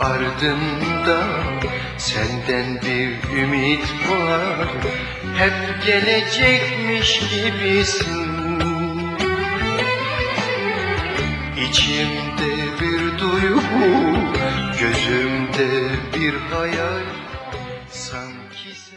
ardımda Senden bir ümit var. Hep gelecekmiş gibisin. İçimde bir duygu Gözümde bir hayal. Sanki